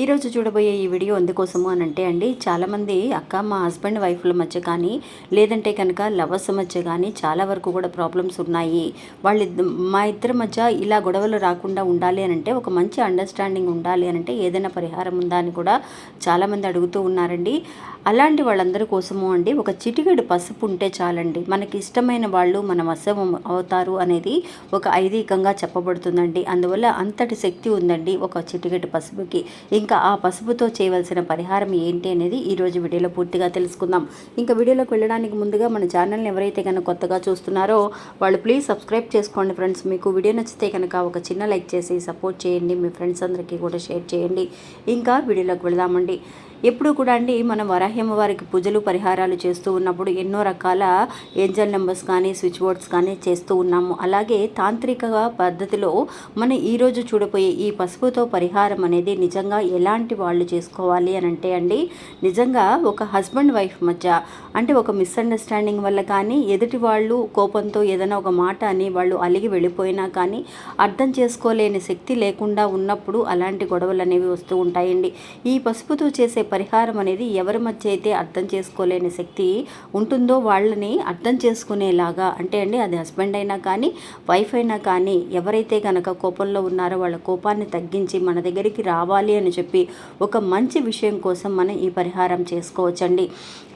ఈరోజు చూడబోయే ఈ వీడియో ఎందుకోసము అని అంటే అండి చాలామంది అక్క మా హస్బెండ్ వైఫ్ల మధ్య కానీ లేదంటే కనుక లవర్స్ మధ్య కానీ చాలా వరకు కూడా ప్రాబ్లమ్స్ ఉన్నాయి. వాళ్ళ మా ఇద్దరి మధ్య ఇలా గొడవలు రాకుండా ఉండాలి అని అంటే ఒక మంచి అండర్స్టాండింగ్ ఉండాలి అని అంటే ఏదైనా పరిహారం ఉందా అని కూడా చాలామంది అడుగుతూ ఉన్నారండి. అలాంటి వాళ్ళందరి కోసము అండి ఒక చిటికెడు పసుపు ఉంటే చాలండి. మనకి ఇష్టమైన వాళ్ళు మన వశం అవుతారు అనేది ఒక ఐదీకంగా చెప్పబడుతుందండి. అందువల్ల అంతటి శక్తి ఉందండి ఒక చిటికెడు పసుపుకి. ఇంకా ఆ పసుపుతో చేయవలసిన పరిహారం ఏంటి అనేది ఈరోజు వీడియోలో పూర్తిగా తెలుసుకుందాం. ఇంకా వీడియోలోకి వెళ్ళడానికి ముందుగా మన ఛానల్ని ఎవరైతే కనుక కొత్తగా చూస్తున్నారో వాళ్ళు ప్లీజ్ సబ్స్క్రైబ్ చేసుకోండి ఫ్రెండ్స్. మీకు వీడియో నచ్చితే కనుక ఒక చిన్న లైక్ చేసి సపోర్ట్ చేయండి. మీ ఫ్రెండ్స్ అందరికీ కూడా షేర్ చేయండి. ఇంకా వీడియోలోకి వెళదామండి. ఎప్పుడు కూడా అండి మనం వరాహ్యమ్మ వారికి పూజలు పరిహారాలు చేస్తూ ఉన్నప్పుడు ఎన్నో రకాల ఏంజల్ నెంబర్స్ కానీ స్విచ్ బోర్డ్స్ కానీ చేస్తూ ఉన్నాము. అలాగే తాంత్రిక పద్ధతిలో మనం ఈరోజు చూడబోయే ఈ పసుపుతో పరిహారం అనేది నిజంగా ఎలాంటి వాళ్ళు చేసుకోవాలి అని అంటే అండి నిజంగా ఒక హస్బెండ్ వైఫ్ మధ్య అంటే ఒక మిస్అండర్స్టాండింగ్ వల్ల కానీ ఎదుటి వాళ్ళు కోపంతో ఏదైనా ఒక మాట అని వాళ్ళు అలిగి వెళ్ళిపోయినా కానీ అర్థం చేసుకోలేని శక్తి లేకుండా ఉన్నప్పుడు అలాంటి గొడవలు అనేవి వస్తూ ఉంటాయండి. ఈ పసుపుతో చేసే పరిహారం అనేది ఎవరి మధ్య అయితే అర్థం చేసుకోలేని శక్తి ఉంటుందో వాళ్ళని అర్థం చేసుకునేలాగా అంటే అండి అది హస్బెండ్ అయినా కానీ వైఫ్ అయినా కానీ ఎవరైతే కనుక కోపంలో ఉన్నారో వాళ్ళ కోపాన్ని తగ్గించి మన దగ్గరికి రావాలి అని చెప్పి ఒక మంచి విషయం కోసం మనం ఈ పరిహారం చేసుకోవచ్చండి.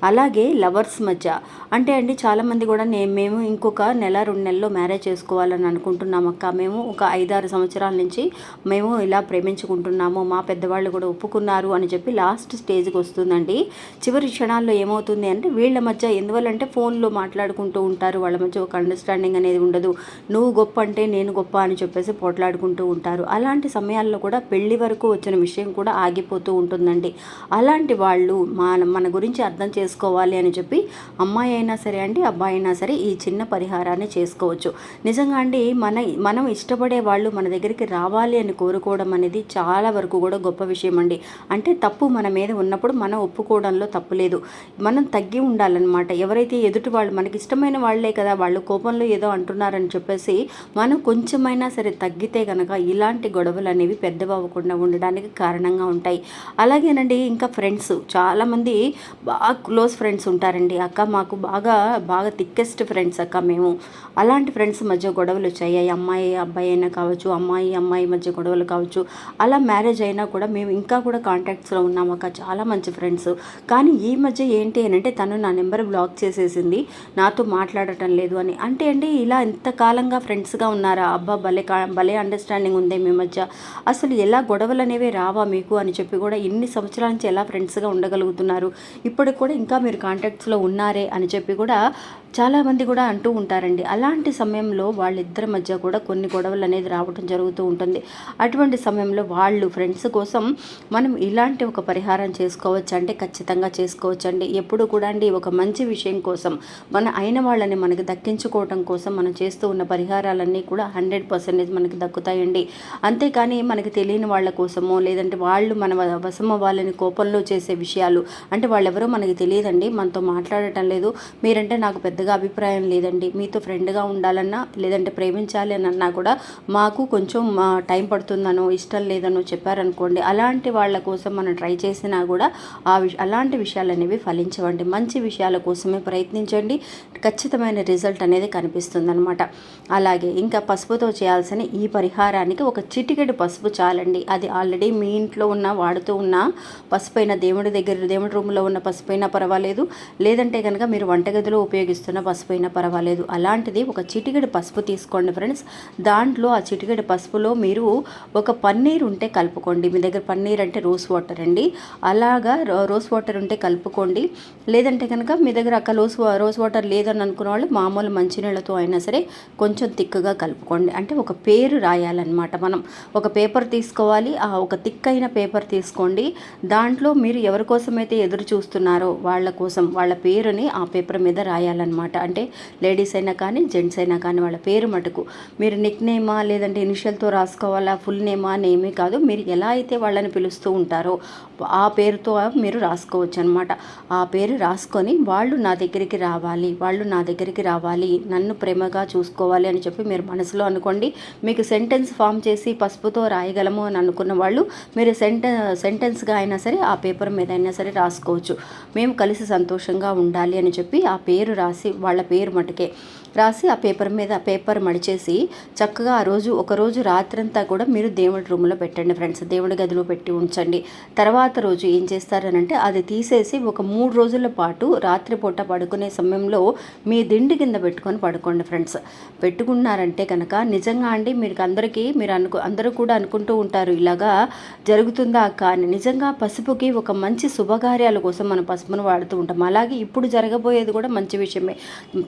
అలాగే లవర్స్ మధ్య. అంటే అండి చాలామంది కూడా నేను మేము ఇంకొక నెల రెండు నెలల్లో మ్యారేజ్ చేసుకోవాలని అనుకుంటున్నాం అక్క. మేము ఒక ఐదారు సంవత్సరాల నుంచి మేము ఇలా ప్రేమించుకుంటున్నాము. మా పెద్దవాళ్ళు కూడా ఒప్పుకున్నారు అని చెప్పి లాస్ట్ స్టేజ్కి వస్తుందండి. చివరి క్షణాల్లో ఏమవుతుంది అంటే వీళ్ళ మధ్య ఎందువల్లంటే ఫోన్లో మాట్లాడుకుంటూ ఉంటారు. వాళ్ళ మధ్య ఒక అండర్స్టాండింగ్ అనేది ఉండదు. నువ్వు గొప్ప అంటే నేను గొప్ప అని చెప్పేసి పోట్లాడుకుంటూ ఉంటారు. అలాంటి సమయాల్లో కూడా పెళ్ళి వరకు వచ్చిన విషయం కూడా ఆగిపోతూ ఉంటుందండి. అలాంటి వాళ్ళు మన మన గురించి అర్థం చేసుకోవాలి అని చెప్పి అమ్మాయి అయినా సరే అండి అబ్బాయి అయినా సరే ఈ చిన్న పరిహారాన్ని చేసుకోవచ్చు. నిజంగా అండి మన మనం ఇష్టపడే వాళ్ళు మన దగ్గరికి రావాలి అని కోరుకోవడం అనేది చాలా వరకు కూడా గొప్ప విషయం అండి. అంటే తప్పు మన మీద ఉన్నప్పుడు మనం ఒప్పుకోవడంలో తప్పు లేదు. మనం తగ్గి ఉండాలన్నమాట. ఎవరైతే ఎదుటి వాళ్ళు మనకి ఇష్టమైన వాళ్ళే కదా వాళ్ళు కోపంలో ఏదో అంటున్నారని చెప్పేసి మనం కొంచెమైనా సరే తగ్గితే కనుక ఇలాంటి గొడవలు అనేవి పెద్దవవ్వకుండా ఉండడానికి కారణంగా ఉంటాయి. అలాగేనండి ఇంకా ఫ్రెండ్స్ చాలామంది బాగా క్లోజ్ ఫ్రెండ్స్ ఉంటారండి. అక్క మాకు బాగా బాగా థిక్కెస్ట్ ఫ్రెండ్స్ అక్క మేము. అలాంటి ఫ్రెండ్స్ మధ్య గొడవలు వచ్చాయి. అమ్మాయి అబ్బాయి అయినా కావచ్చు అమ్మాయి అమ్మాయి మధ్య గొడవలు కావచ్చు. అలా మ్యారేజ్ అయినా కూడా మేము ఇంకా కూడా కాంటాక్ట్స్లో ఉన్నాం అక్క. చాలా మంచి ఫ్రెండ్స్. కానీ ఈ మధ్య ఏంటి అని అంటే తను నా నెంబర్ బ్లాక్ చేసేసింది. నాతో మాట్లాడటం లేదు అని. అంటే అండి ఇలా ఎంతకాలంగా ఫ్రెండ్స్గా ఉన్నారా? అబ్బా భలే కా భలే అండర్స్టాండింగ్ ఉంది మీ మధ్య. అసలు ఎలా గొడవలు అనేవి రావా మీకు అని చెప్పి కూడా ఇన్ని సంవత్సరాల నుంచి ఎలా ఫ్రెండ్స్గా ఉండగలుగుతున్నారు? ఇప్పటికి కూడా ఇంకా మీరు కాంటాక్ట్స్లో ఉన్నారే అని చెప్పి కూడా చాలామంది కూడా అంటూ ఉంటారండి. అలాంటి సమయంలో వాళ్ళిద్దరి మధ్య కూడా కొన్ని గొడవలు అనేది రావడం జరుగుతూ ఉంటుంది. అటువంటి సమయంలో వాళ్ళు ఫ్రెండ్స్ కోసం మనం ఇలాంటి ఒక పరిహారం చేసుకోవచ్చు అంటే ఖచ్చితంగా చేసుకోవచ్చు అండి. ఎప్పుడు కూడా అండి ఒక మంచి విషయం కోసం మన అయిన వాళ్ళని మనకి దక్కించుకోవడం కోసం మనం చేస్తూ ఉన్న పరిహారాలన్నీ కూడా హండ్రెడ్ పర్సెంటేజ్ మనకి దక్కుతాయండి. అంతేకాని మనకి తెలియని వాళ్ళ కోసమో లేదంటే వాళ్ళు మన వసమ వాళ్ళని కోపంలో చేసే విషయాలు అంటే వాళ్ళెవరో మనకి తెలియదండి. మనతో మాట్లాడటం లేదు. మీరంటే నాకు పెద్ద పెద్దగా అభిప్రాయం లేదండి. మీతో ఫ్రెండ్గా ఉండాలన్నా లేదంటే ప్రేమించాలి అని అన్నా కూడా మాకు కొంచెం టైం పడుతుందనో ఇష్టం లేదనో చెప్పారనుకోండి. అలాంటి వాళ్ళ కోసం మనం ట్రై చేసినా కూడా ఆ విష అలాంటి విషయాలు అనేవి ఫలించవండి. మంచి విషయాల కోసమే ప్రయత్నించండి. ఖచ్చితమైన రిజల్ట్ అనేది కనిపిస్తుంది అనమాట అలాగే ఇంకా పసుపుతో చేయాల్సిన ఈ పరిహారానికి ఒక చిటికెడు పసుపు చాలండి. అది ఆల్రెడీ మీ ఇంట్లో ఉన్న వాడుతూ ఉన్న పసుపైన దేవుడి దగ్గర దేవుడి రూమ్లో ఉన్న పసుపైనా పర్వాలేదు. లేదంటే కనుక మీరు వంటగదిలో ఉపయోగిస్తున్న పసుపు అయినా పర్వాలేదు. అలాంటిది ఒక చిటికెడు పసుపు తీసుకోండి ఫ్రెండ్స్. దాంట్లో ఆ చిటికెడు పసుపులో మీరు ఒక పన్నీర్ ఉంటే కలుపుకోండి. మీ దగ్గర పన్నీర్ అంటే రోస్ వాటర్ అండి. అలాగా రోస్ వాటర్ ఉంటే కలుపుకోండి. లేదంటే కనుక మీ దగ్గర అక్క రోస్ రోస్ వాటర్ లేదని అనుకున్న వాళ్ళు మామూలు మంచినీళ్ళతో అయినా సరే కొంచెం తిక్కుగా కలుపుకోండి. అంటే ఒక పేరు రాయాలన్నమాట మనం. ఒక పేపర్ తీసుకోవాలి. ఆ ఒక తిక్కైన పేపర్ తీసుకోండి. దాంట్లో మీరు ఎవరి కోసమైతే ఎదురు చూస్తున్నారో వాళ్ళ కోసం వాళ్ళ పేరుని ఆ పేపర్ మీద రాయాలన్నమాట. అంటే లేడీస్ అయినా కానీ జెంట్స్ అయినా కానీ వాళ్ళ పేరు మటుకు. మీరు నిక్ నేమా లేదంటే ఇనిషియల్తో రాసుకోవాలా ఫుల్ నేమా నేమే కాదు. మీరు ఎలా అయితే వాళ్ళని పిలుస్తూ ఉంటారో ఆ పేరుతో మీరు రాసుకోవచ్చు అనమాట ఆ పేరు రాసుకొని వాళ్ళు నా దగ్గరికి రావాలి వాళ్ళు నా దగ్గరికి రావాలి నన్ను ప్రేమగా చూసుకోవాలి అని చెప్పి మీరు మనసులో అనుకోండి మీకు సెంటెన్స్ ఫామ్ చేసి పసుపుతో రాయగలము అని అనుకున్న వాళ్ళు మీరు సెంటె సెంటెన్స్గా అయినా సరే ఆ పేపర్ మీద అయినా సరే రాసుకోవచ్చు. మేము కలిసి సంతోషంగా ఉండాలి అని చెప్పి ఆ పేరు రాసి వాళ్ళ పేరు మటుకే రాసి ఆ పేపర్ మీద పేపర్ మడిచేసి చక్కగా ఆ రోజు ఒకరోజు రాత్రంతా కూడా మీరు దేవుడి రూమ్లో పెట్టండి ఫ్రెండ్స్. దేవుడి గదిలో పెట్టి ఉంచండి. తర్వాత రోజు ఏం చేస్తారనంటే అది తీసేసి ఒక మూడు రోజుల పాటు రాత్రిపూట పడుకునే సమయంలో మీ దిండి కింద పెట్టుకొని పడుకోండి ఫ్రెండ్స్. పెట్టుకున్నారంటే కనుక నిజంగా అండి మీకు అందరికీ మీరు అనుకు అందరూ కూడా అనుకుంటూ ఉంటారు ఇలాగా జరుగుతుందా అక్క అని నిజంగా పసుపుకి ఒక మంచి శుభకార్యాల కోసం మనం పసుపును వాడుతూ ఉంటాం. అలాగే ఇప్పుడు జరగబోయేది కూడా మంచి విషయమే.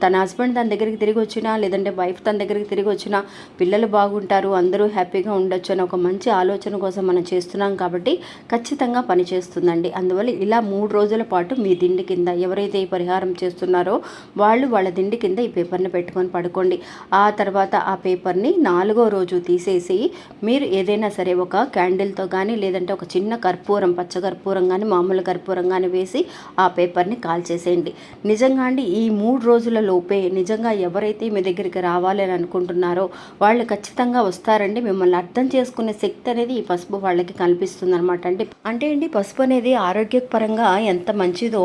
తన హస్బెండ్ తన దగ్గరికి తిరిగి వచ్చినా లేదంటే వైఫ్ తన దగ్గరికి తిరిగి వచ్చినా పిల్లలు బాగుంటారు అందరూ హ్యాపీగా ఉండొచ్చు అని ఒక మంచి ఆలోచన కోసం మనం చేస్తున్నాం కాబట్టి ఖచ్చితంగా పనిచేస్తుందండి అందువల్ల ఇలా మూడు రోజుల పాటు మీ దిండి కింద ఎవరైతే ఈ పరిహారం చేస్తున్నారో వాళ్ళు వాళ్ళ దిండి కింద ఈ పేపర్ని పెట్టుకొని పడుకోండి. ఆ తర్వాత ఆ పేపర్ని నాలుగో రోజు తీసేసి మీరు ఏదైనా సరే ఒక క్యాండిల్తో కానీ లేదంటే ఒక చిన్న కర్పూరం పచ్చ కర్పూరం కానీ మామూలు కర్పూరం కానీ వేసి ఆ పేపర్ని కాల్చేసేయండి. నిజంగా అండి ఈ మూడు రోజుల లోపే నిజంగా ఎవరైతే మీ దగ్గరికి రావాలి అని అనుకుంటున్నారో వాళ్ళు ఖచ్చితంగా వస్తారండి. మిమ్మల్ని అర్థం చేసుకునే శక్తి అనేది ఈ పసుపు వాళ్ళకి కనిపిస్తుంది అనమాట అంటే అంటే అండి పసుపు అనేది ఆరోగ్యపరంగా ఎంత మంచిదో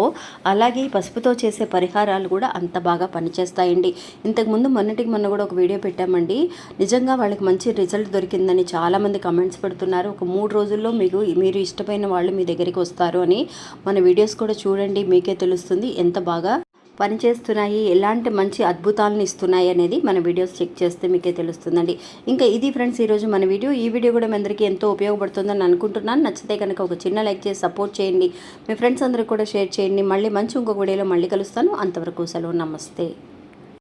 అలాగే ఈ పసుపుతో చేసే పరిహారాలు కూడా అంత బాగా పనిచేస్తాయండి. ఇంతకుముందు మొన్నటికి మొన్న కూడా ఒక వీడియో పెట్టామండి. నిజంగా వాళ్ళకి మంచి రిజల్ట్ దొరికిందని చాలామంది కమెంట్స్ పెడుతున్నారు. ఒక మూడు రోజుల్లో మీకు మీరు ఇష్టమైన వాళ్ళు మీ దగ్గరికి వస్తారు అని. మన వీడియోస్ కూడా చూడండి మీకే తెలుస్తుంది ఎంత బాగా పనిచేస్తున్నాయి ఎలాంటి మంచి అద్భుతాలను ఇస్తున్నాయి అనేది మన వీడియోస్ చెక్ చేస్తే మీకే తెలుస్తుందండి. ఇంకా ఇది ఫ్రెండ్స్ ఈరోజు మన వీడియో. ఈ వీడియో కూడా మీ అందరికీ ఎంతో ఉపయోగపడుతుందని అనుకుంటున్నాను. నచ్చితే కనుక ఒక చిన్న లైక్ చేసి సపోర్ట్ చేయండి. మీ ఫ్రెండ్స్ అందరికీ కూడా షేర్ చేయండి. మళ్ళీ మంచి ఇంకొక వీడియోలో మళ్ళీ కలుస్తాను. అంతవరకు సెలవు. నమస్తే.